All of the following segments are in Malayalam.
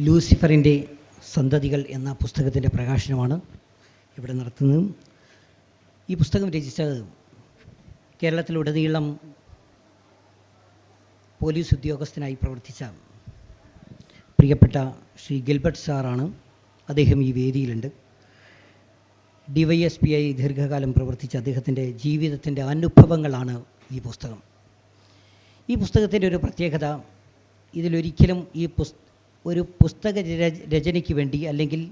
ലൂസിഫറിന്റെ സന്തതികൾ എന്ന പുസ്തകത്തിന്റെ പ്രകാശനമാണ് ഇവിടെ നടത്തുന്നത്. ഈ പുസ്തകം രചിച്ചത് കേരളത്തിലുടനീളം പോലീസ് ഉദ്യോഗസ്ഥനായി പ്രവർത്തിച്ച പ്രിയപ്പെട്ട ശ്രീ ഗിൽബർട്ട് സാറാണ്. അദ്ദേഹം ഈ വേദിയിലുണ്ട്. ഡി വൈ എസ് പി ഐ ദീർഘകാലം പ്രവർത്തിച്ച അദ്ദേഹത്തിന്റെ ജീവിതത്തിന്റെ അനുഭവങ്ങളാണ് ഈ പുസ്തകം. ഈ പുസ്തകത്തിന്റെ ഒരു പ്രത്യേകത ഇതിലൊരിക്കലും ഈ പുസ് ഒരു പുസ്തക രച- രചനയ്ക്ക് വേണ്ടി അല്ലെങ്കിൽ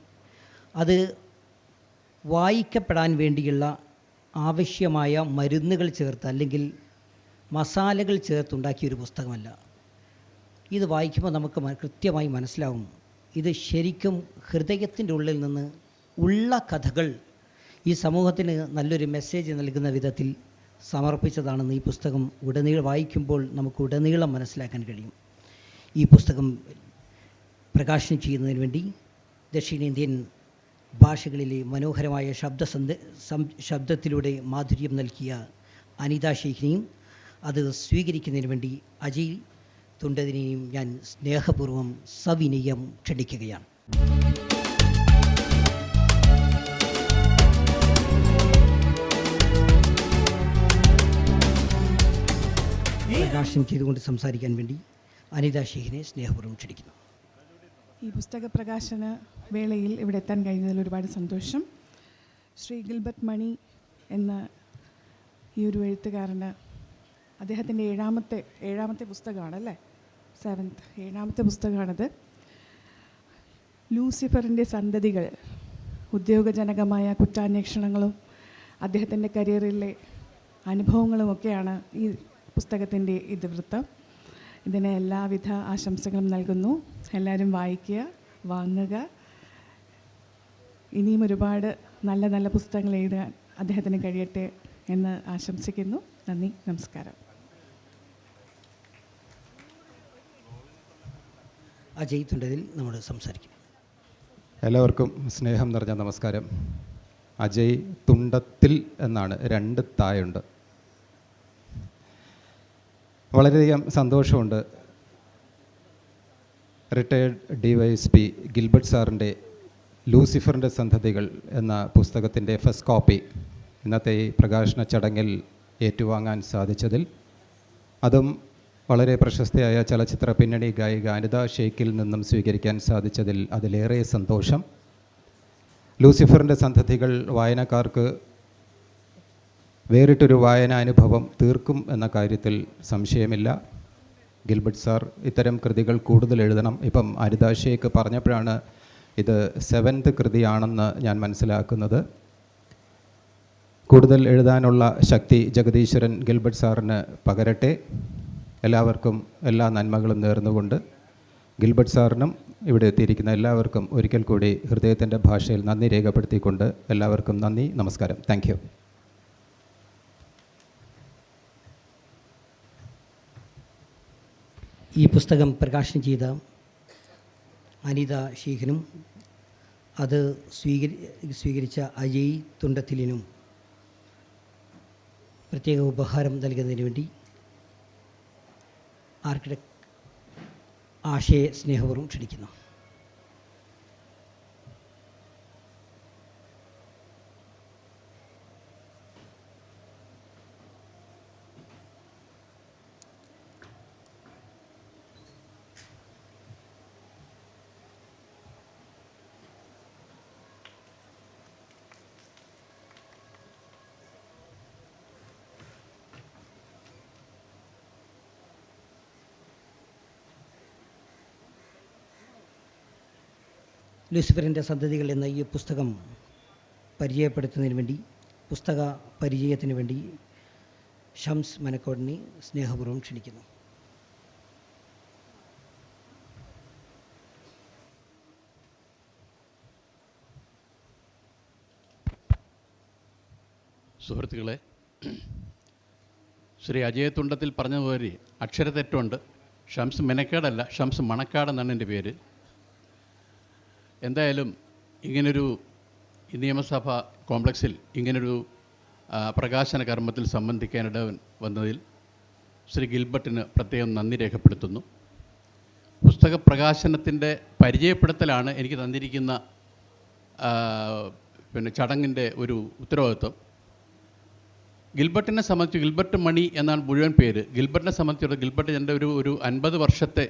അത് വായിക്കപ്പെടാൻ വേണ്ടിയുള്ള ആവശ്യമായ മരുന്നുകൾ ചേർത്ത് അല്ലെങ്കിൽ മസാലകൾ ചേർത്തുണ്ടാക്കിയ ഒരു പുസ്തകമല്ല. ഇത് വായിക്കുമ്പോൾ നമുക്ക് കൃത്യമായി മനസ്സിലാവും. ഇത് ശരിക്കും ഹൃദയത്തിന്റെ ഉള്ളിൽ നിന്ന് ഉള്ള കഥകൾ ഈ സമൂഹത്തിന് നല്ലൊരു മെസ്സേജ് നൽകുന്ന വിധത്തിൽ സമർപ്പിച്ചതാണെന്ന് ഈ പുസ്തകം ഉടനീളം വായിക്കുമ്പോൾ നമുക്ക് ഉടനീളം മനസ്സിലാക്കാൻ കഴിയും. ഈ പുസ്തകം പ്രകാശനം ചെയ്യുന്നതിന് വേണ്ടി ദക്ഷിണേന്ത്യൻ ഭാഷകളിലെ മനോഹരമായ ശബ്ദ ശബ്ദത്തിലൂടെ മാധുര്യം നൽകിയ അനിത ഷെയ്ഖിനെയും അത് സ്വീകരിക്കുന്നതിന് വേണ്ടി അജയ് തുണ്ടതിനെയും ഞാൻ സ്നേഹപൂർവം സവിനയം ക്ഷണിക്കുകയാണ്. പ്രകാശനം ചെയ്തുകൊണ്ട് സംസാരിക്കാൻ വേണ്ടി അനിത ഷെയ്ഖിനെ സ്നേഹപൂർവം ക്ഷണിക്കുന്നു. ഈ പുസ്തക പ്രകാശന വേളയിൽ ഇവിടെ എത്താൻ കഴിഞ്ഞതിൽ ഒരുപാട് സന്തോഷം. ശ്രീ ഗിൽബർട്ട് മണി എന്ന ഈ ഒരു എഴുത്തുകാരന് അദ്ദേഹത്തിന്റെ ഏഴാമത്തെ ഏഴാമത്തെ പുസ്തകമാണ് അല്ലേ സെവൻത്ത് ഏഴാമത്തെ പുസ്തകമാണത്. ലൂസിഫറിന്റെ സന്തതികൾ ഉദ്യോഗജനകമായ കുറ്റാന്വേഷണങ്ങളും അദ്ദേഹത്തിന്റെ കരിയറിലെ അനുഭവങ്ങളുമൊക്കെയാണ് ഈ പുസ്തകത്തിന്റെ ഇതിവൃത്തം. ഇതിന് എല്ലാവിധ ആശംസകളും നൽകുന്നു. എല്ലാവരും വായിക്കുക വാങ്ങുക. ഇനിയും ഒരുപാട് നല്ല നല്ല പുസ്തകങ്ങൾ എഴുതാൻ അദ്ദേഹത്തിന് കഴിയട്ടെ എന്ന് ആശംസിക്കുന്നു. നന്ദി നമസ്കാരം. അജയ് തുണ്ടതിൽ നമ്മൾ സംസാരിക്കും. എല്ലാവർക്കും സ്നേഹം നിറഞ്ഞ നമസ്കാരം. അജയ് തുണ്ടത്തിൽ എന്നാണ് രണ്ട് തായുണ്ട്. വളരെയധികം സന്തോഷമുണ്ട്. Retired D Y S P Gilbert സാറിന്റെ ലൂസിഫറിന്റെ സന്ധതികൾ എന്ന പുസ്തകത്തിന്റെ ഫസ്റ്റ് കോപ്പി ഇന്നത്തെ ഈ പ്രകാശന ചടങ്ങിൽ ഏറ്റുവാങ്ങാൻ സാധിച്ചതിൽ. അതും വളരെ പ്രശസ്തയായ ചലച്ചിത്ര പിന്നണി ഗായിക അനിത ഷെയ്ഖിൽ നിന്നും സ്വീകരിക്കാൻ സാധിച്ചതിൽ അതിലേറെ സന്തോഷം. ലൂസിഫറിന്റെ സന്ധതികൾ വായനക്കാർക്ക് വേറിട്ടൊരു വായനാനുഭവം തീർക്കും എന്ന കാര്യത്തിൽ സംശയമില്ല. ഗിൽബർട്ട് സാർ ഇത്തരം കൃതികൾ കൂടുതൽ എഴുതണം. ഇപ്പം അനിത പറഞ്ഞപ്പോഴാണ് ഇത് സെവൻത് കൃതിയാണെന്ന് ഞാൻ മനസ്സിലാക്കുന്നത്. കൂടുതൽ എഴുതാനുള്ള ശക്തി ജഗദീശ്വരൻ ഗിൽബർട്ട് സാറിന് പകരട്ടെ. എല്ലാവർക്കും എല്ലാ നന്മകളും നേർന്നുകൊണ്ട് ഗിൽബർട്ട് സാറിനും ഇവിടെ എത്തിയിരിക്കുന്ന എല്ലാവർക്കും ഒരിക്കൽ കൂടി ഹൃദയത്തിന്റെ ഭാഷയിൽ നന്ദി രേഖപ്പെടുത്തിക്കൊണ്ട് എല്ലാവർക്കും നന്ദി നമസ്കാരം. താങ്ക് ഈ പുസ്തകം പ്രകാശനം ചെയ്ത അനിത ശീഖനും അത് സ്വീകരി സ്വീകരിച്ച അജയ് തുണ്ടത്തിലിനും പ്രത്യേക ഉപഹാരം നൽകുന്നതിന് വേണ്ടി ആർക്കിടെക് ആശയെ സ്നേഹപൂർവം ക്ഷണിക്കുന്നു. ലൂസിഫറിന്റെ സന്തതികൾ എന്ന ഈ പുസ്തകം പരിചയപ്പെടുത്തുന്നതിന് വേണ്ടി പുസ്തക പരിചയത്തിന് വേണ്ടി ഷംസ് മനക്കോടിനെ സ്നേഹപൂർവം ക്ഷണിക്കുന്നു. സുഹൃത്തുക്കളെ ശ്രീ അജയത്തുണ്ടത്തിൽ പറഞ്ഞതുപോലെ അക്ഷരത്തെറ്റുണ്ട് ഷംസ് മെനക്കാടല്ല ഷംസ് മണക്കാടെന്നാണ് എന്റെ പേര്. എന്തായാലും ഇങ്ങനൊരു നിയമസഭ കോംപ്ലക്സിൽ ഇങ്ങനൊരു പ്രകാശന കർമ്മത്തിൽ സംബന്ധിക്കാനിട വന്നതിൽ ശ്രീ ഗിൽബർട്ടിന് പ്രത്യേകം നന്ദി രേഖപ്പെടുത്തുന്നു. പുസ്തക പ്രകാശനത്തിന്റെ പരിചയപ്പെടുത്തലാണ് എനിക്ക് തന്നിരിക്കുന്ന പിന്നെ ചടങ്ങിന്റെ ഒരു ഉത്തരവാദിത്വം. ഗിൽബർട്ടിനെ സംബന്ധിച്ച് ഗിൽബർട്ട് മണി എന്നാണ് മുഴുവൻ പേര്. ഗിൽബർട്ടിനെ സംബന്ധിച്ചിടത്തോളം ഗിൽബർട്ട് എന്റെ ഒരു ഒരു അൻപത് വർഷത്തെ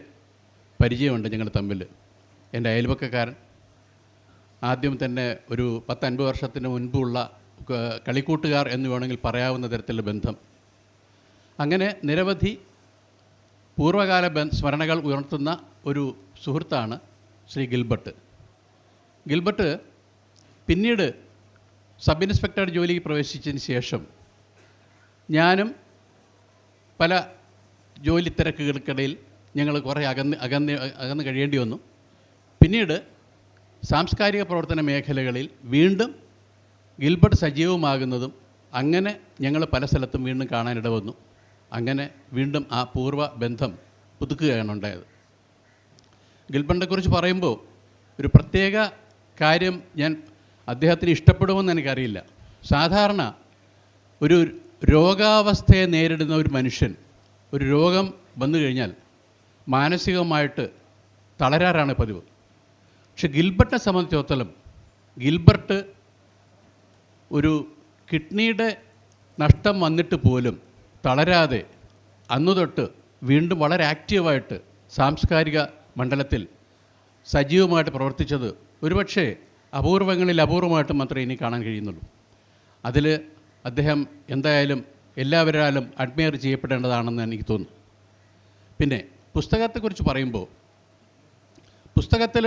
പരിചയമുണ്ട് ഞങ്ങൾ തമ്മിൽ. എന്റെ അയൽവക്കക്കാരൻ ആദ്യം തന്നെ ഒരു പത്തൻപത് വർഷത്തിന് മുൻപുള്ള കളിക്കൂട്ടുകാർ എന്ന് വേണമെങ്കിൽ പറയാവുന്ന തരത്തിലുള്ള ബന്ധം. അങ്ങനെ നിരവധി പൂർവകാല സ്മരണകൾ ഉയർത്തുന്ന ഒരു സുഹൃത്താണ് ശ്രീ ഗിൽബർട്ട്. ഗിൽബർട്ട് പിന്നീട് സബ് ഇൻസ്പെക്ടർ ജോലിക്ക് പ്രവേശിച്ചതിന് ശേഷം ഞാനും പല ജോലി തിരക്കുകൾക്കിടയിൽ ഞങ്ങൾ കുറേ അകന്ന് അകന്ന് അകന്ന് കഴിയേണ്ടി വന്നു. പിന്നീട് സാംസ്കാരിക പ്രവർത്തന മേഖലകളിൽ വീണ്ടും ഗിൽബർട്ട് സജീവമാകുന്നതും അങ്ങനെ ഞങ്ങൾ പല സ്ഥലത്തും വീണ്ടും കാണാനിട വന്നു. അങ്ങനെ വീണ്ടും ആ പൂർവ ബന്ധം പുതുക്കുകയാണ് ഉണ്ടായത്. ഗിൽബർട്ടിനെക്കുറിച്ച് പറയുമ്പോൾ ഒരു പ്രത്യേക കാര്യം ഞാൻ അദ്ദേഹത്തിന് ഇഷ്ടപ്പെടുമെന്ന് എനിക്കറിയില്ല. സാധാരണ ഒരു രോഗാവസ്ഥയെ നേരിടുന്ന ഒരു മനുഷ്യൻ ഒരു രോഗം വന്നു കഴിഞ്ഞാൽ മാനസികമായിട്ട് തളരാറാണ് പതിവ്. പക്ഷെ ഗിൽബർട്ടിനെ സംബന്ധിച്ചിടത്തോളം ഗിൽബർട്ട് ഒരു കിഡ്നിയുടെ നഷ്ടം വന്നിട്ട് പോലും തളരാതെ അന്നു തൊട്ട് വീണ്ടും വളരെ ആക്റ്റീവായിട്ട് സാംസ്കാരിക മണ്ഡലത്തിൽ സജീവമായിട്ട് പ്രവർത്തിച്ചത് ഒരുപക്ഷെ അപൂർവങ്ങളിൽ അപൂർവമായിട്ട് മാത്രമേ ഇനി കാണാൻ കഴിയുന്നുള്ളൂ. അതിൽ അദ്ദേഹം എന്തായാലും എല്ലാവരാലും അഡ്മയർ ചെയ്യപ്പെടേണ്ടതാണെന്ന് എനിക്ക് തോന്നുന്നു. പിന്നെ പുസ്തകത്തെക്കുറിച്ച് പറയുമ്പോൾ പുസ്തകത്തിൽ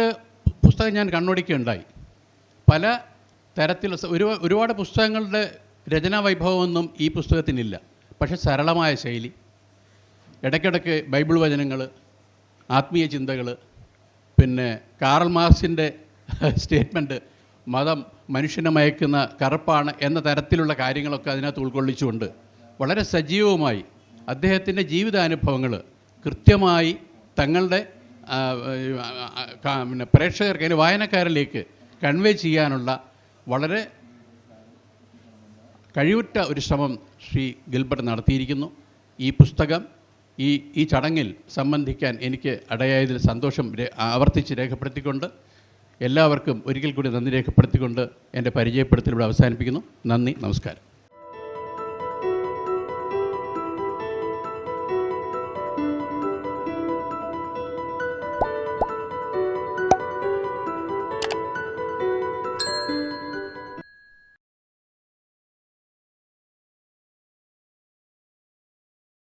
പുസ്തകം ഞാൻ കണ്ണോടിക്കുകയുണ്ടായി പല തരത്തിൽ ഒരു ഒരുപാട് പുസ്തകങ്ങളുടെ രചനാ വൈഭവമൊന്നും ഈ പുസ്തകത്തിനില്ല. പക്ഷെ സരളമായ ശൈലി ഇടയ്ക്കിടയ്ക്ക് ബൈബിൾ വചനങ്ങൾ ആത്മീയ ചിന്തകൾ പിന്നെ കാറൽ മാർസിന്റെ സ്റ്റേറ്റ്മെന്റ് മതം മനുഷ്യനെ മയക്കുന്ന കറുപ്പാണ് എന്ന തരത്തിലുള്ള കാര്യങ്ങളൊക്കെ അതിനകത്ത് ഉൾക്കൊള്ളിച്ചുകൊണ്ട് വളരെ സജീവമായി അദ്ദേഹത്തിന്റെ ജീവിതാനുഭവങ്ങൾ കൃത്യമായി തങ്ങളുടെ പിന്നെ പ്രേക്ഷകർക്ക് അതിന് വായനക്കാരിലേക്ക് കൺവേ ചെയ്യാനുള്ള വളരെ കഴിവുറ്റ ഒരു ശ്രമം ശ്രീ ഗിൽബർട്ട് നടത്തിയിരിക്കുന്നു. ഈ പുസ്തകം ഈ ഈ ചടങ്ങിൽ സംബന്ധിക്കാൻ എനിക്ക് അടയായതിൽ സന്തോഷം ആവർത്തിച്ച് രേഖപ്പെടുത്തിക്കൊണ്ട് എല്ലാവർക്കും ഒരിക്കൽ കൂടി നന്ദി രേഖപ്പെടുത്തിക്കൊണ്ട് എന്റെ പരിചയപ്പെടുത്തൽ ഇവിടെ അവസാനിപ്പിക്കുന്നു. നന്ദി നമസ്കാരം.